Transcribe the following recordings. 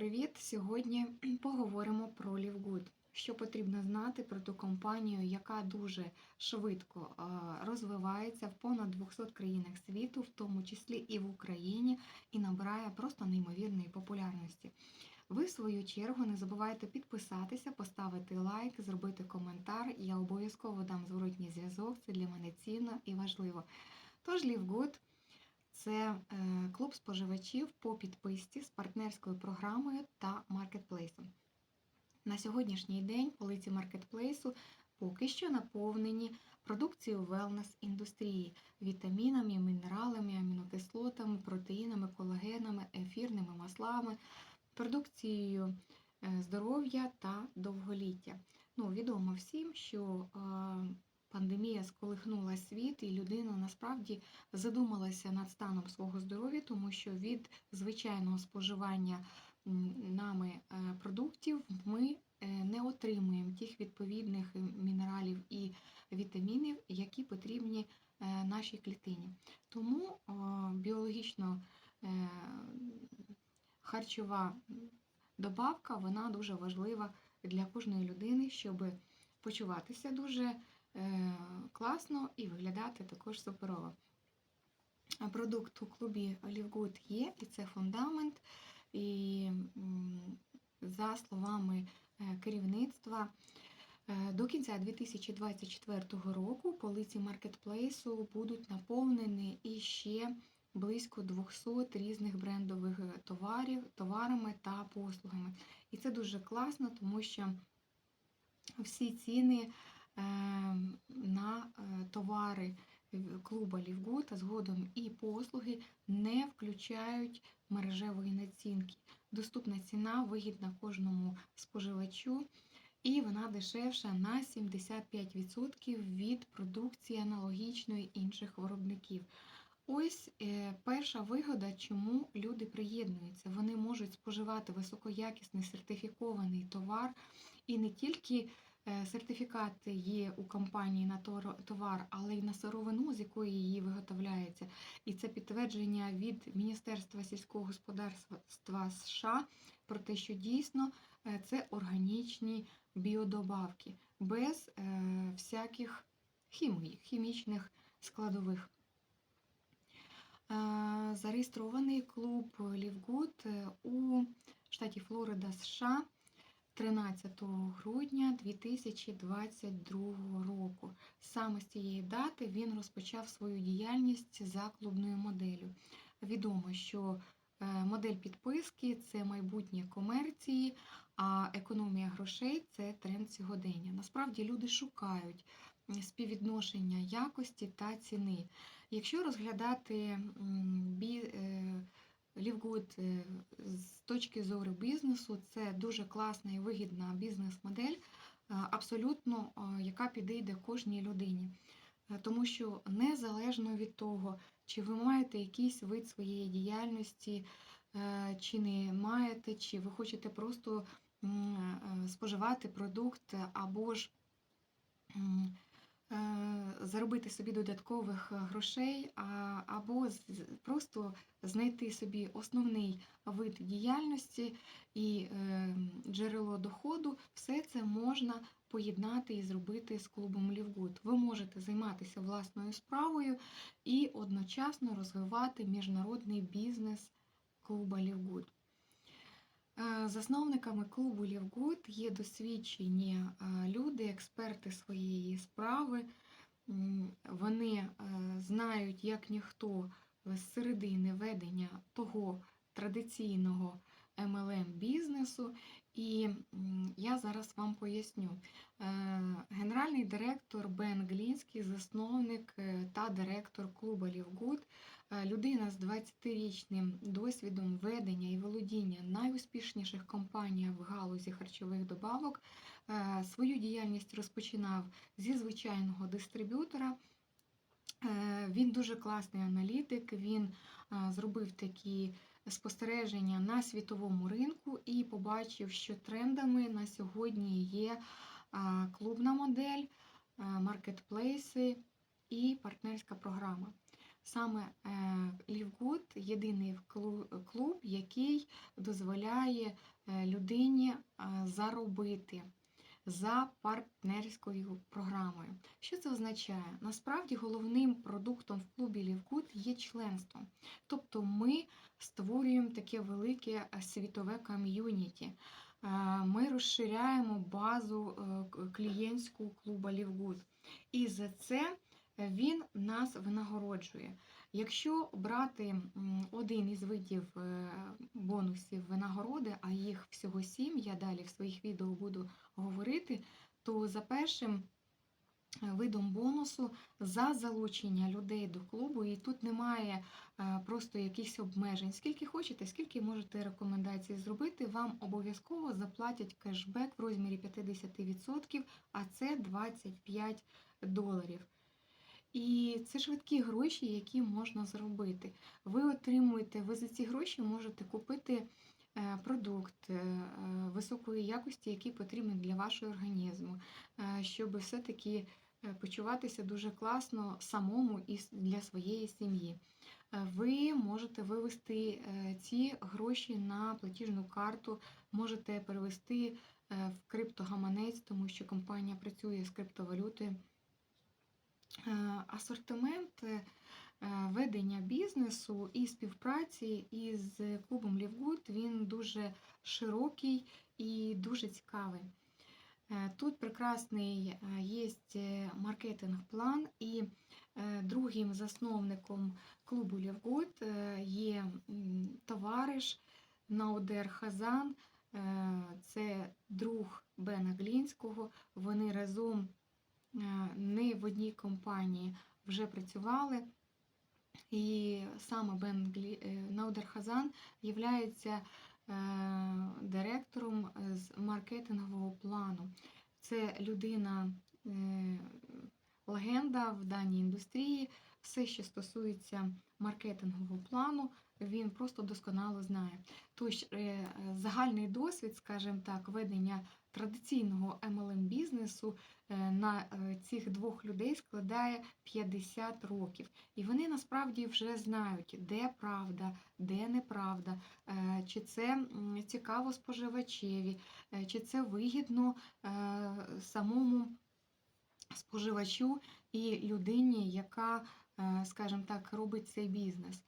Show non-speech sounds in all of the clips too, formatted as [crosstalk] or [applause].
Привіт! Сьогодні [clears throat] поговоримо про Лівгуд. Що потрібно знати про ту компанію, яка дуже швидко розвивається в понад 200 країнах світу, в тому числі і в Україні, і набирає просто неймовірної популярності. Ви, в свою чергу, не забувайте підписатися, поставити лайк, зробити коментар. Я обов'язково дам зворотній зв'язок. Це для мене цінно і важливо. Тож, Лівгуд це е, клуб споживачів по підписці з партнерською програмою та маркетплейсом. На сьогоднішній день полиці маркетплейсу поки що наповнені продукцією велнес індустрії, вітамінами, мінералами, амінокислотами, протеїнами, колагенами, ефірними маслами, продукцією е, здоров'я та довголіття. Ну, відомо всім, що е, пандемія сколихнула світ, і людина насправді задумалася над станом свого здоров'я, тому що від звичайного споживання нами е, продуктів ми е, не отримуємо тих відповідних мінералів і вітамінів, які потрібні е, нашій клітині. Тому біологічно харчова добавка вона дуже важлива для кожної людини, щоб почуватися дуже класно і виглядати також суперово. Продукт у клубі Лівгуд є, і це фундамент. І за словами е, керівництва, е, до кінця 2024 року полиці маркетплейсу будуть наповнені іще близько 200 різних брендових е, товарів, товарами та послугами. І це дуже класно, тому що всі ціни е, на е, товари клуба Лівгуд, а згодом і послуги не включають мережевої націнки. Доступна ціна вигідна кожному споживачу, і вона дешевша на 75% від продукції аналогічної інших виробників. Ось е, перша вигода, чому люди приєднуються. Вони можуть споживати високоякісний сертифікований товар і не тільки сертифікати є у компанії на товар, але й на сировину, з якої її виготовляється. І це підтвердження від Міністерства сільського господарства США про те, що дійсно е, це органічні біодобавки без е, всяких хімій, хімічних складових. Е, Зареєстрований клуб Лівгуд у штаті Флорида, США 13 грудня 2022 року. Саме з цієї дати він розпочав свою діяльність за клубною моделлю. Відомо, що е, модель підписки це майбутнє комерції, а економія грошей це тренд сьогодення. Насправді люди шукають співвідношення якості та ціни. Якщо розглядати е, Лівгуд е, з точки зору бізнесу, це дуже класна і вигідна бізнес-модель, е, абсолютно е, яка підійде кожній людині. Тому що незалежно від того, чи ви маєте якийсь вид своєї діяльності, чи не маєте, чи ви хочете просто споживати продукт або ж заробити собі додаткових е, грошей, або просто знайти собі основний вид діяльності і е, джерело доходу, все це можна поєднати і зробити з клубом Лівгуд. Ви можете займатися власною справою і одночасно розвивати міжнародний бізнес клуба Лівгуд. Е, Засновниками клубу Лівгуд є досвідчені люди, експерти своєї справи. Вони е, знають, як ніхто з середини ведення того традиційного MLM бізнесу. І я зараз вам поясню. Е, Генеральний директор Бен Глінський, засновник е, та директор клубу Лівгуд, е, людина з 20-річним досвідом ведення і володіння найуспішніших компаній в галузі харчових добавок. Свою діяльність розпочинав зі звичайного дистриб'ютора. Він дуже класний аналітик. Він зробив такі спостереження на світовому ринку і побачив, що трендами на сьогодні є клубна модель, маркетплейси і партнерська програма. саме е, Лівгуд єдиний клуб, який дозволяє е, людині заробити за партнерською програмою. Що це означає? Насправді головним продуктом в клубі Лівкут є членство. Тобто ми створюємо таке велике е, світове ком'юніті. Е, Ми розширяємо базу е, клієнтську клуба Лівгуд. І за це він нас винагороджує. Якщо брати один із видів е, бонусів винагороди, а їх всього сім, я далі в своїх відео буду говорити, то за першим е, видом бонусу за залучення людей до клубу, і тут немає е, просто якихось обмежень. Скільки хочете, скільки можете рекомендацій зробити, вам обов'язково заплатять кешбек в розмірі 50%, а це 25 доларів. І це швидкі гроші, які можна зробити. Ви отримуєте, ви за ці гроші можете купити е, продукт е, е, високої якості, який потрібен для вашого організму, щоб все-таки почуватися дуже класно самому і для своєї сім'ї. Ви можете вивести ці гроші на платіжну карту, можете перевести в криптогаманець, тому що компанія працює з криптовалютою. Е, Асортимент е, ведення бізнесу і співпраці із клубом Лівгуд він дуже широкий і дуже цікавий. Е, Тут прекрасний є маркетинг-план, і другим засновником клубу Лівгуд є товариш Наудер Хазан, це друг Бена Глінського. Вони разом не в одній компанії вже працювали. І саме Бен е, Наудер Хазан є директором е, з маркетингового плану. Це людина е, легенда в даній індустрії. Все, що стосується маркетингового плану, він просто досконало знає. Тож е, загальний досвід, скажімо так, ведення традиційного MLM бізнесу е, на е, цих двох людей складає 50 років. І вони насправді вже знають, де правда, де неправда, е, чи це цікаво споживачеві, е, чи це вигідно е, самому споживачу і людині, яка, е, скажімо так, робить цей бізнес.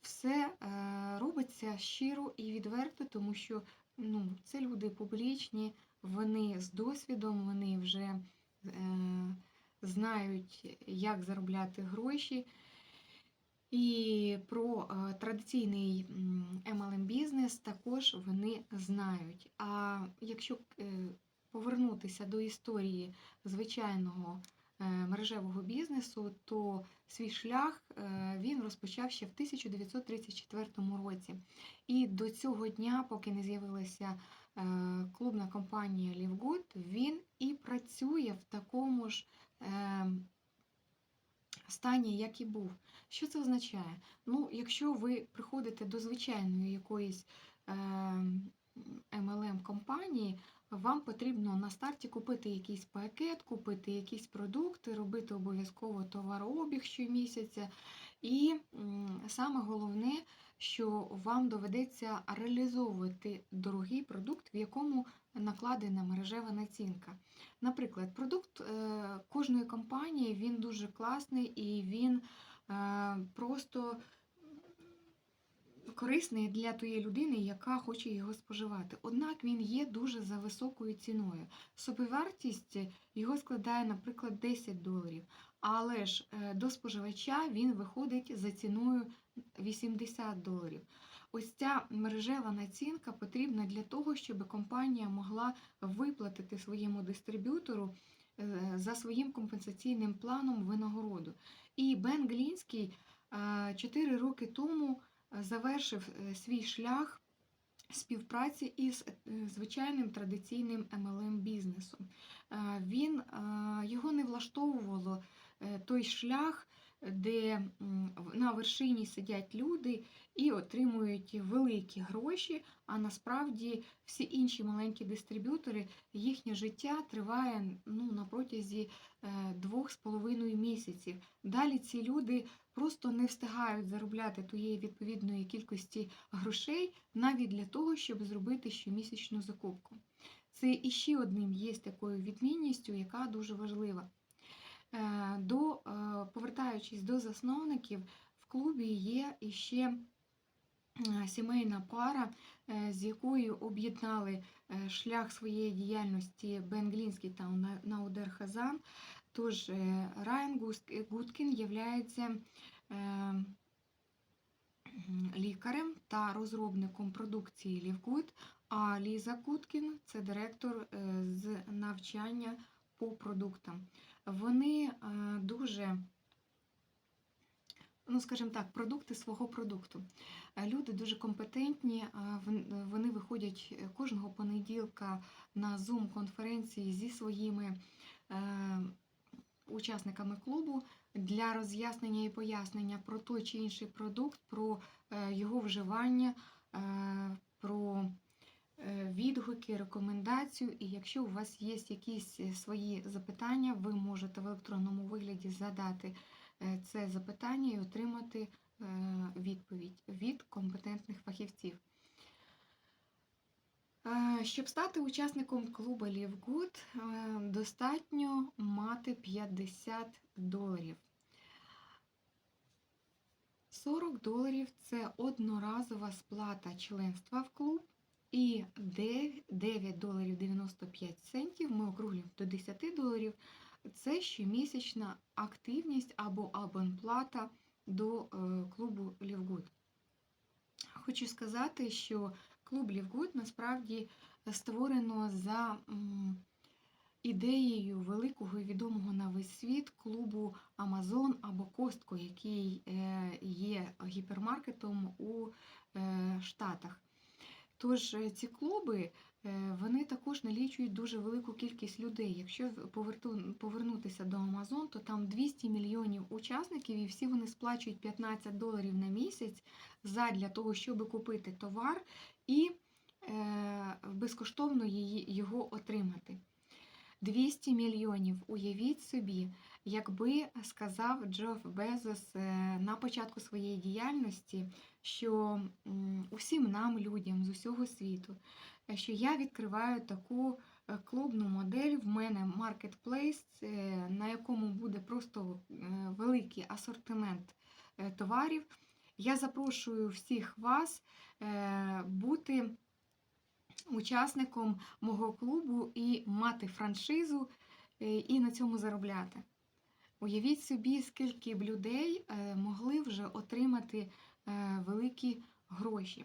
Все е, робиться щиро і відверто, тому що ну, це люди публічні, вони з досвідом, вони вже е, знають, як заробляти гроші. І про е, традиційний MLM бізнес також вони знають. А якщо повернутися до історії звичайного е, мережевого бізнесу, то свій шлях е, він розпочав ще в 1934 році. І до цього дня, поки не з'явилася е, клубна компанія Лівгуд, він і працює в такому ж стані, як і був. Що це означає? Ну, якщо ви приходите до звичайної якоїсь е, MLM компанії, вам потрібно на старті купити якийсь пакет, купити якісь продукти, робити обов'язково товарообіг щомісяця. І саме головне, що вам доведеться реалізовувати дорогий продукт, в якому накладена мережева націнка. Наприклад, продукт е, кожної компанії він дуже класний і він е, просто корисний для тієї людини, яка хоче його споживати. Однак він є дуже за високою ціною. Собівартість його складає, наприклад, 10 доларів, але ж е, до споживача він виходить за ціною 80 доларів. Ось ця мережева націнка потрібна для того, щоб компанія могла виплатити своєму дистриб'ютору е, за своїм компенсаційним планом винагороду. І Бен Глінський 4 роки тому е, завершив е, свій шлях співпраці із е, звичайним традиційним MLM бізнесом. Е, Він його не влаштовувало той шлях, де на вершині сидять люди і отримують великі гроші, а насправді всі інші маленькі дистриб'ютори, їхнє життя триває ну, на протязі е, двох з половиною місяців. Далі ці люди просто не встигають заробляти тієї відповідної кількості грошей навіть для того, щоб зробити щомісячну закупку. Це іще одним є такою відмінністю, яка дуже важлива. Е, До, е, повертаючись до засновників, в клубі є іще е, сімейна пара, е, з якою об'єднали е, шлях своєї діяльності Бен Глінський та На- Наудер Хазан. Тож е, Райан Гудкін є лікарем та розробником продукції Лівгуд, а Ліза Гудкін це директор е, з навчання по продуктам. Вони е, дуже, ну скажімо так, продукти свого продукту. Е, Люди дуже компетентні, е, вони виходять е, кожного понеділка на Zoom-конференції зі своїми учасниками клубу для роз'яснення і пояснення про той чи інший продукт, про його вживання, про відгуки, рекомендацію. І якщо у вас є якісь свої запитання, ви можете в електронному вигляді задати це запитання і отримати е, відповідь від компетентних фахівців. Е, Щоб стати учасником клубу Лівгуд, достатньо мати 50 доларів. 40 доларів це одноразова сплата членства в клуб, і 9 доларів 95 центів, ми округлюємо до 10 доларів, це щомісячна активність або абонплата до е, клубу Лівгуд. Хочу сказати, що клуб Лівгуд насправді створено за ідеєю великого і відомого на весь світ клубу Amazon або Costco, який е, є гіпермаркетом у е, Штатах. Тож ці клуби вони також налічують дуже велику кількість людей. Якщо повернутися до Amazon, то там 200 мільйонів учасників, і всі вони сплачують 15 доларів на місяць задля того, щоб купити товар і е, безкоштовно його отримати. 200 мільйонів. Уявіть собі, якби сказав Джоф Безос е, на початку своєї діяльності, що усім нам, людям з усього світу, е, що я відкриваю таку е, клубну модель, в мене маркетплейс, на якому буде просто е, великий асортимент е, товарів. Я запрошую всіх вас бути учасником мого клубу і мати франшизу і на цьому заробляти. Уявіть собі, скільки б людей могли вже отримати великі гроші.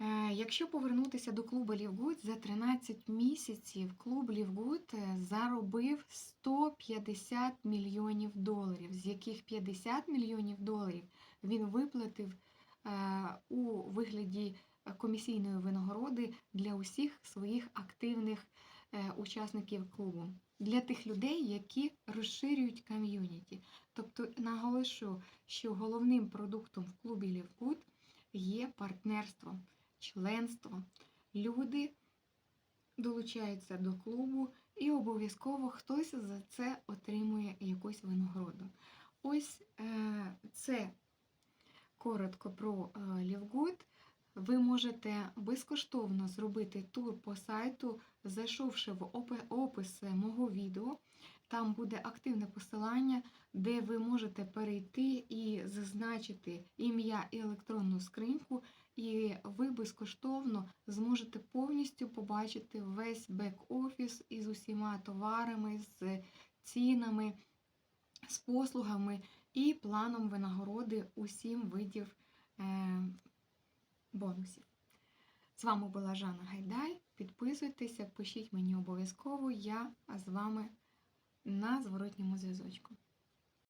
Е, Якщо повернутися до клубу Лівгуд, за 13 місяців клуб Лівгуд заробив 150 мільйонів доларів, з яких 50 мільйонів доларів він виплатив е, у вигляді комісійної винагороди для усіх своїх активних е, учасників клубу, для тих людей, які розширюють ком'юніті. Тобто наголошу, що головним продуктом в клубі Лівгуд є партнерство, членство. Люди долучаються до клубу і обов'язково хтось за це отримує якусь винагороду. Ось е, це коротко про е, Лівгуд. Ви можете безкоштовно зробити тур по сайту, зайшовши в опис мого відео. Там буде активне посилання, де ви можете перейти і зазначити ім'я і електронну скриньку, і ви безкоштовно зможете повністю побачити весь бек-офіс із усіма товарами, з цінами, з послугами і планом винагороди усім видів е, бонусів. З вами була Жанна Гайдай. Підписуйтеся, пишіть мені обов'язково. Я з вами на зворотньому зв'язочку.